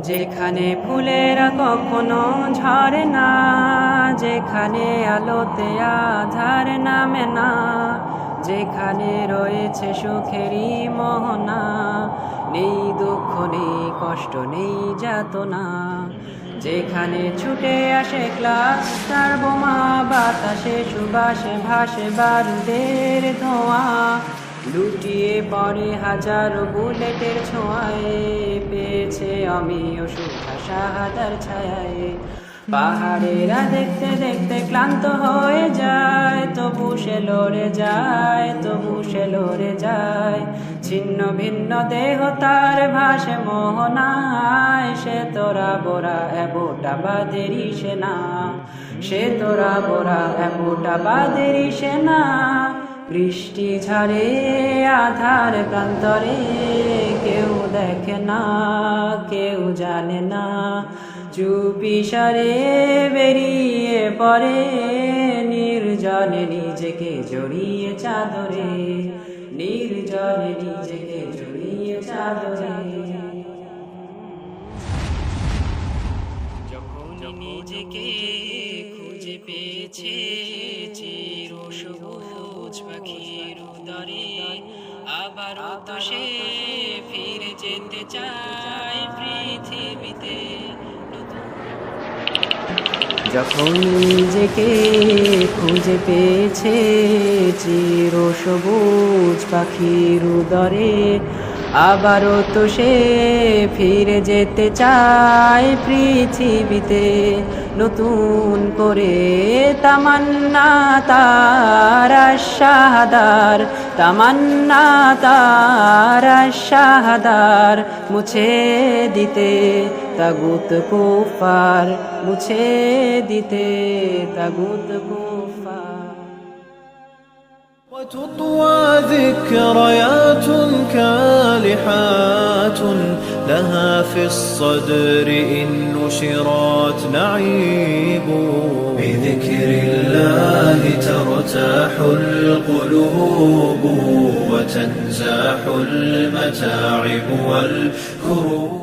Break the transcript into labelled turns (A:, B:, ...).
A: যেখানে ফুলেরা কখনো ঝরে না, যেখানে আলোতে আধার নামে না, যেখানে রয়েছে সুখেরই মোহনা, নেই দুঃখ, নেই কষ্ট, নেই যাতনা, যেখানে ছুটে আসে ক্লাস, তার বোমা, বাতাসে সুবাসে ভাসে বারুদের ধোঁয়া, লুটিয়ে পড়ে হাজারো বুলেটের ছোঁয়ায় পেয়েছে আমি ওষুধা শাহাদার ছায়ায়। পাহাড়েরা দেখতে দেখতে ক্লান্ত হয়ে যায়, তবু সে লড়ে যায়, তবু সে লড়ে যায়। ছিন্ন ভিন্ন দেহ তার ভাসে মোহনায়, সে তোরা বোরা এবোটা বাদেরি সেনা। সে তোরা বোরা এবোটা বাদেরি সেনা। বৃষ্টি ঝরে আধার প্রান্তরে কেউ দেখে না, কেউ জানে না। চুপি সারে বেরিয়ে পড়ে, নির্জনে নিজেকে জড়িয়ে চাদরে, নির্জনে নিজেকে জড়িয়ে চাদরে। নিজেকে খুঁজে পেয়েছে চির সবুজ পাখির উদরে আবারও তো সে ফিরে যেতে চায় পৃথিবীতে। যখন নিজেকে খুঁজে পেয়েছে চির সবুজ পাখির উদরে আবারও তো সে ফিরে যেতে চায় পৃথিবীতে নতুন করে তামান্না তার শাহাদার তামান্না তার শাহাদার মুছে দিতে তাগুত কুফার মুছে দিতে তাগুত কুফার
B: وتطوى ذكريات كالحات لها في الصدر إن نشرات نعيب. بذكر الله ترتاح القلوب وتنزاح المتاعب والكروب.